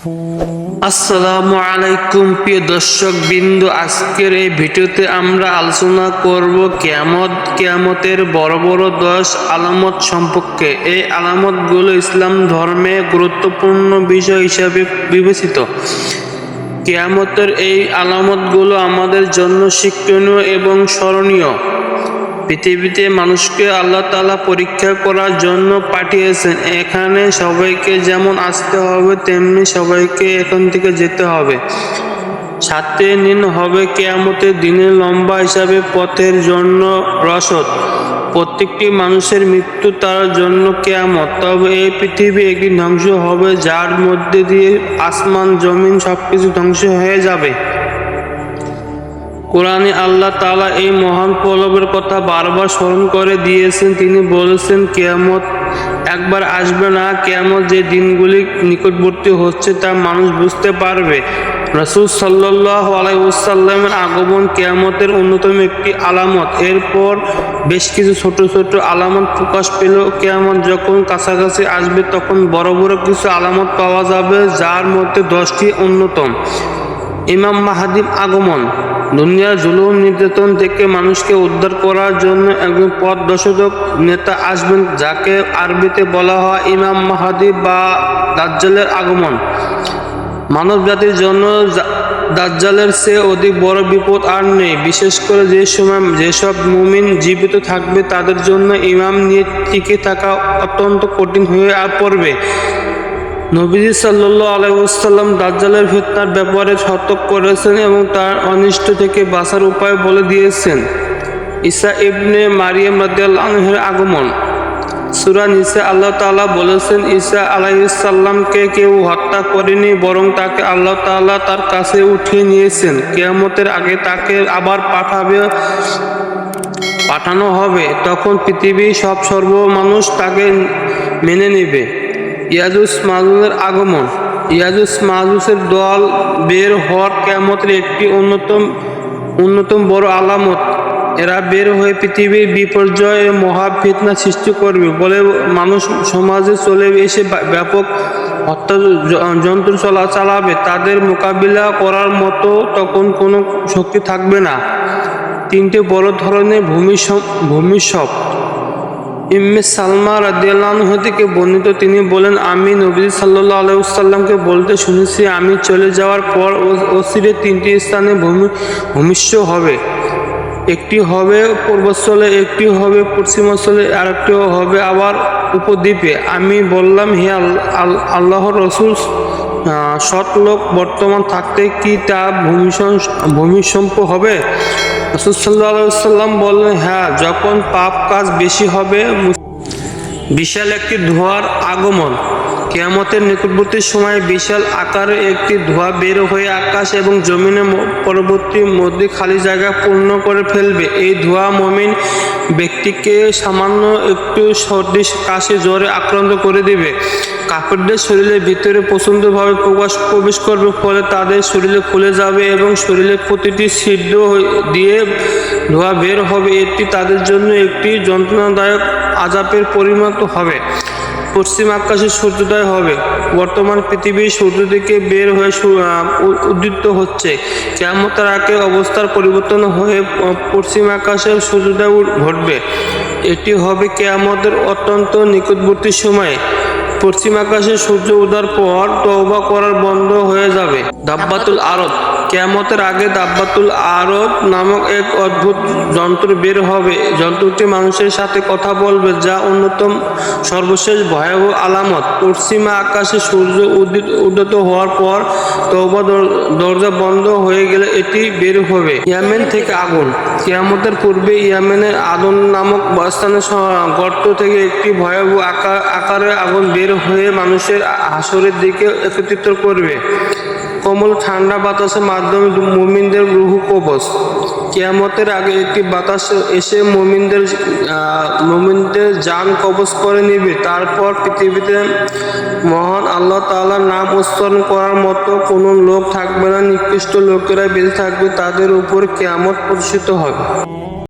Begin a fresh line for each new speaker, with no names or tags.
আসসালামু আলাইকুম, প্রিয় দর্শক বিন্দু আজকের এই ভিডিওতে আমরা আলোচনা করব কেয়ামত, কেয়ামতের বড় বড় দশ আলামত সম্পর্কে। এই আলামতগুলো ইসলাম ধর্মে গুরুত্বপূর্ণ বিষয় হিসাবে বিবেচিত। কেয়ামতের এই আলামতগুলো আমাদের জন্য শিক্ষণীয় এবং স্মরণীয়। পৃথিবীতে মানুষকে আল্লাহ তালা পরীক্ষা করার জন্য পাঠিয়েছেন। এখানে সবাইকে যেমন আসতে হবে, তেমনি সবাইকে এখান থেকে যেতে হবে। সাথে নিন হবে কেয়ামতের দিনের লম্বা হিসাবে পথের জন্য রসদ। প্রত্যেকটি মানুষের মৃত্যু তার জন্য কেয়ামত। তবে এই পৃথিবী একটি ধ্বংস হবে, যার মধ্যে দিয়ে আসমান, জমিন সব কিছু ধ্বংস হয়ে যাবে। কোরআনে আল্লাহ তালা এই মহান প্রলবের কথা বারবার স্মরণ করে দিয়েছেন। তিনি বলেছেন, কেয়ামত একবার আসবে না, কেয়ামত যে দিনগুলি নিকটবর্তী হচ্ছে তা মানুষ বুঝতে পারবে। রসুল সাল্লাহ আলাইসাল্লামের আগমন কেয়ামতের অন্যতম একটি আলামত। এরপর বেশ কিছু ছোট ছোট আলামত প্রকাশ পেল। কেয়ামত যখন কাছাকাছি আসবে, তখন বড় বড় কিছু আলামত পাওয়া যাবে, যার মধ্যে দশটি অন্যতম। ইমাম মাহাদিম আগমন দুনিয়ার জুলুম নির্যাতন থেকে মানুষকে উদ্ধার করার জন্য একজন পথ দশক নেতা আসবেন, যাকে আরবিতে বলা হয় ইমাম মাহাদি বা দাজ্জালের আগমন। মানব জাতির জন্য দাজ্জালের চেয়ে অধিক বড় বিপদ আর নেই। বিশেষ করে যে সময় যেসব মুমিন জীবিত থাকবে, তাদের জন্য ইমাম নিয়ে টিকে থাকা অত্যন্ত কঠিন হয়ে আর পড়বে। নবীজি সাল্লাহ আলাইসাল্লাম দাজ্জালের ফিতনার ব্যাপারে সতর্ক করেছেন এবং তার অনিষ্ট থেকে বাঁচার উপায় বলে দিয়েছেন। ঈসা ইবনে মারিয়াম রাদিয়াল্লাহের আগমন। সুরা নিসা আল্লাহ তাআলা বলেছেন, ঈসা আলাইসাল্লামকে কেউ হত্যা করেনি, বরং তাকে আল্লাহ তাআলা তার কাছে উঠিয়ে নিয়েছেন। কেয়ামতের আগে তাকে আবার পাঠাবে, পাঠানো হবে। তখন পৃথিবীর সব সর্ব মানুষ তাকে মেনে নেবে। ইয়াজুস মাজুসের আগমন। ইয়াজুস মাজুসের দল বের হওয়ার কেমতের একটি অন্যতম অন্যতম বড় আলামত। এরা বের হয়ে পৃথিবীর বিপর্যয় ও মহা ফিতনা সৃষ্টি করবে বলে মানুষ সমাজে চলে এসে ব্যাপক হত্যা যন্ত্র চলা, চালাবে। তাদের মোকাবিলা করার মতো তখন কোনো শক্তি থাকবে না। তিনটে বড় ধরনের ভূমিসম ভূমিসপ ইম্মে সালমা রাদিয়াল্লাহু থেকে বর্ণিত তিনি বলেন, আমি নবী সাল্লাল্লাহু আলাইহি ওয়াসাল্লামকে বলতে শুনেছি, আমি চলে যাওয়ার পর অচিরে তিনটি স্থানে ভূমি ভূমিষ্য হবে। একটি হবে পূর্বস্থলে একটি হবে পশ্চিমাঞ্চলে আর একটি হবে আবার উপদ্বীপে। আমি বললাম, হে আল- আল- আল্লাহর রসুল আহ, সৎ লোক বর্তমান থাকতে কি তা ভূমিসং- ভূমিসম্প হবে? রসুল সাল্লাম বললেন হ্যাঁ যখন পাপ কাজ বেশি হবে বিশাল একটি ধোঁয়ার আগমন। কেয়ামতের নিকটবর্তী সময়ে বিশাল আকারে একটি ধোঁয়া বের হয়ে আকাশ এবং জমিনের পরবর্তী মধ্যে খালি জায়গা পূর্ণ করে ফেলবে। এই ধোঁয়া মমিন ব্যক্তিকে সামান্য একটু সর্দি কাশি জ্বরে আক্রান্ত করে দেবে। কাপড়দের শরীরের ভিতরে প্রচণ্ডভাবে প্রকাশ প্রবেশ করবে, ফলে তাদের শরীরে খুলে যাবে এবং শরীরের প্রতিটি ছিদ্র দিয়ে ধোয়া বের হবে। এটি তাদের জন্য একটি যন্ত্রণাদায়ক আজাবের পরিণত হবে। পশ্চিম আকাশে সূর্যোদয় হবে। বর্তমান পৃথিবী সূর্য থেকে বের হয়ে উদ্দীপ্ত হচ্ছে। কেমতার আগে অবস্থার পরিবর্তন হয়ে পশ্চিম আকাশে সূর্যোদয় ঘটবে। এটি হবে কেয়ামতের অত্যন্ত নিকটবর্তী সময়ে। পশ্চিম আকাশে সূর্য উদার পর তওবা করার বন্ধ হয়ে যাবে। দাব্বাতুল আরব কেয়ামতের আগে দাব্বাতুল আরব নামক এক অদ্ভুত যন্ত্র বের হবে। যন্ত্রটি মানুষের সাথে কথা বলবে, যা অন্যতম সর্বশেষ ভয়াবহ আলামত। পশ্চিমা আকাশে সূর্য উদিত উদ্যত হওয়ার পর দর- দরজা বন্ধ হয়ে গেলে এটি বের হবে। ইয়ামেন থেকে আগুন। কেয়ামতের পূর্বে ইয়ামেনের আদন নামক স্থানে গর্ত থেকে একটি ভয়াবহ আকার আকারে আগুন বের হয়ে মানুষের হাসরের দিকে একত্রিত করবে। কোমল ঠান্ডা বাতাসের মাধ্যমে মুমিনদের রুহু কবচ কেয়ামতের আগে একটি বাতাস এসে মুমিনদের মুমিনদের যান কবচ করে নিবে। তারপর পৃথিবীতে মহান আল্লাহ তাআলার নাম উচ্চারণ করার মতো কোনো লোক থাকবে না। নিকৃষ্ট লোকেরা বেঁচে থাকবে। তাদের উপর কেয়ামত প্রতিষ্ঠিত হবে।